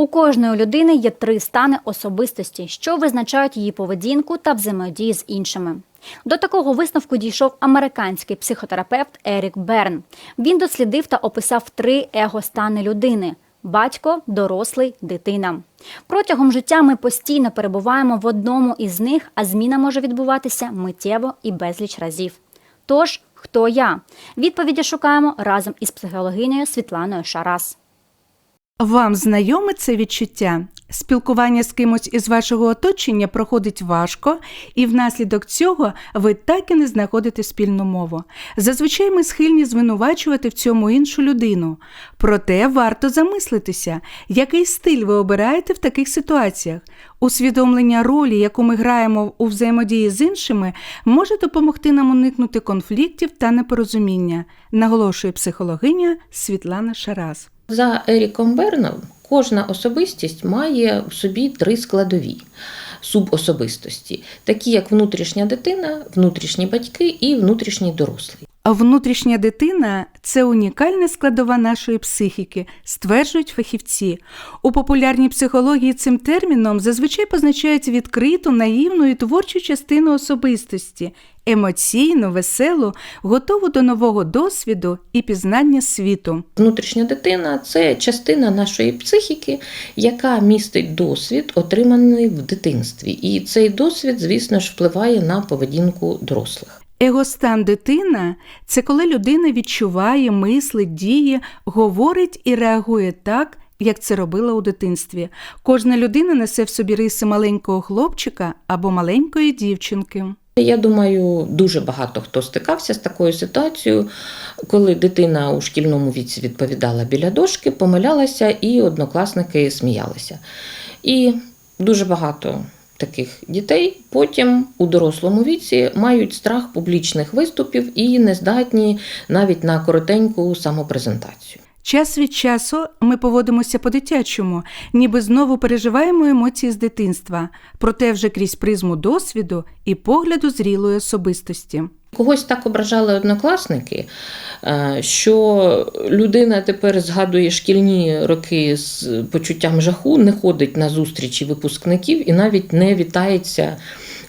У кожної людини є три стани особистості, що визначають її поведінку та взаємодії з іншими. До такого висновку дійшов американський психотерапевт Ерік Берн. Він дослідив та описав три его-стани людини: батько, дорослий, дитина. Протягом життя ми постійно перебуваємо в одному із них, а зміна може відбуватися миттєво і безліч разів. Тож, хто я? Відповіді шукаємо разом із психологинею Світланою Шарас. Вам знайоме це відчуття? Спілкування з кимось із вашого оточення проходить важко, і внаслідок цього ви так і не знаходите спільну мову. Зазвичай ми схильні звинувачувати в цьому іншу людину. Проте варто замислитися, який стиль ви обираєте в таких ситуаціях. Усвідомлення ролі, яку ми граємо у взаємодії з іншими, може допомогти нам уникнути конфліктів та непорозуміння, наголошує психологиня Світлана Шарас. За Еріком Берном кожна особистість має в собі три складові субособистості, такі як внутрішня дитина, внутрішні батьки і внутрішній дорослий. Внутрішня дитина це унікальна складова нашої психіки, стверджують фахівці. У популярній психології цим терміном зазвичай позначають відкриту, наївну і творчу частину особистості, емоційну, веселу, готову до нового досвіду і пізнання світу. Внутрішня дитина це частина нашої психіки, яка містить досвід, отриманий в дитинстві. І цей досвід, звісно ж, впливає на поведінку дорослих. Егостан дитина це коли людина відчуває, мислить, діє, говорить і реагує так, як це робила у дитинстві. Кожна людина несе в собі риси маленького хлопчика або маленької дівчинки. Я думаю, дуже багато хто стикався з такою ситуацією, коли дитина у шкільному віці відповідала біля дошки, помилялася, і однокласники сміялися. І дуже багато таких дітей потім у дорослому віці мають страх публічних виступів і не здатні навіть на коротеньку самопрезентацію. Час від часу ми поводимося по-дитячому, ніби знову переживаємо емоції з дитинства, проте вже крізь призму досвіду і погляду зрілої особистості. Когось так ображали однокласники, е, що людина тепер згадує шкільні роки з почуттям жаху, не ходить на зустрічі випускників і навіть не вітається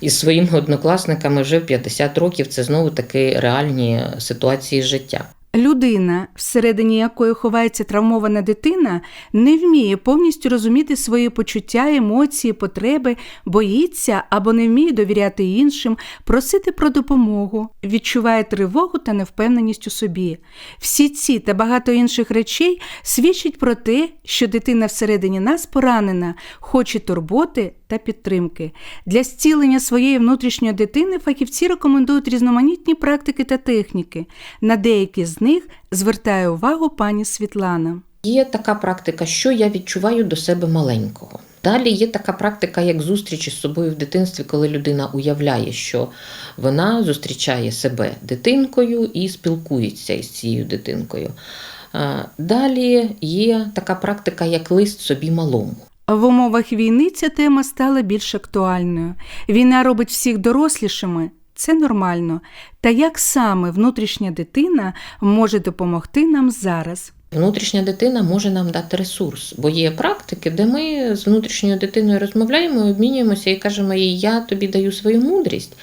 із своїми однокласниками вже в 50 років. Це знову таки реальні ситуації життя. Людина, всередині якої ховається травмована дитина, не вміє повністю розуміти свої почуття, емоції, потреби, боїться або не вміє довіряти іншим, просити про допомогу, відчуває тривогу та невпевненість у собі. Всі ці та багато інших речей свідчать про те, що дитина всередині нас поранена, хоче турботи та підтримки. Для зцілення своєї внутрішньої дитини фахівці рекомендують різноманітні практики та техніки. На деякі з них звертає увагу пані Світлана. Є така практика, що я відчуваю до себе маленького. Далі є така практика, як зустріч із собою в дитинстві, коли людина уявляє, що вона зустрічає себе дитинкою і спілкується із цією дитинкою. Далі є така практика, як лист собі малому. В умовах війни ця тема стала більш актуальною. Війна робить всіх дорослішими. Це нормально. Та як саме внутрішня дитина може допомогти нам зараз? Внутрішня дитина може нам дати ресурс, бо є практики, де ми з внутрішньою дитиною розмовляємо, обмінюємося і кажемо їй, я тобі даю свою мудрість,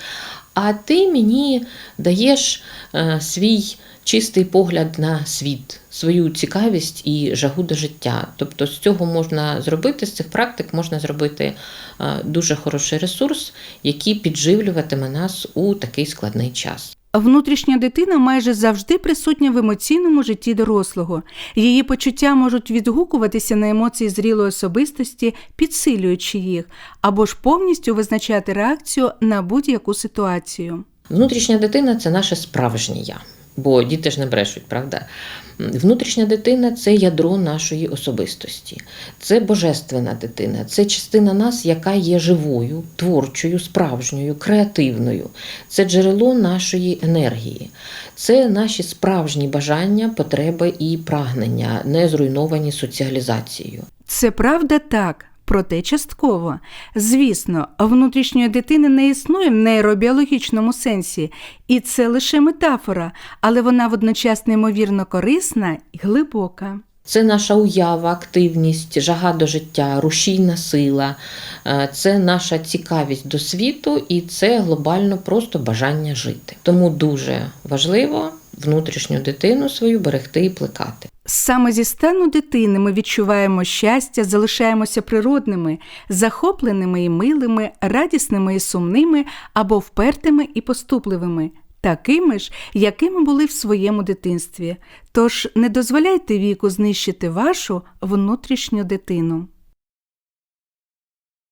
а ти мені даєш е, свій чистий погляд на світ, свою цікавість і жагу до життя. Тобто з цього можна зробити, з цих практик можна зробити е, дуже хороший ресурс, який підживлюватиме нас у такий складний час. Внутрішня дитина майже завжди присутня в емоційному житті дорослого. Її почуття можуть відгукуватися на емоції зрілої особистості, підсилюючи їх, або ж повністю визначати реакцію на будь-яку ситуацію. Внутрішня дитина це наше справжнє я. Бо діти ж не брешуть, правда? Внутрішня дитина це ядро нашої особистості, це божественна дитина, це частина нас, яка є живою, творчою, справжньою, креативною. Це джерело нашої енергії, це наші справжні бажання, потреби і прагнення, не зруйновані соціалізацією. Це правда так, проте частково. Звісно, внутрішньої дитини не існує в нейробіологічному сенсі, і це лише метафора, але вона водночас неймовірно корисна і глибока. Це наша уява, активність, жага до життя, рушійна сила, е, це наша цікавість до світу і це глобально просто бажання жити. Тому дуже важливо внутрішню дитину свою берегти і плекати. Саме зі стану дитини ми відчуваємо щастя, залишаємося природними, захопленими і милими, радісними і сумними або впертими і поступливими, такими ж, якими були в своєму дитинстві. Тож не дозволяйте віку знищити вашу внутрішню дитину.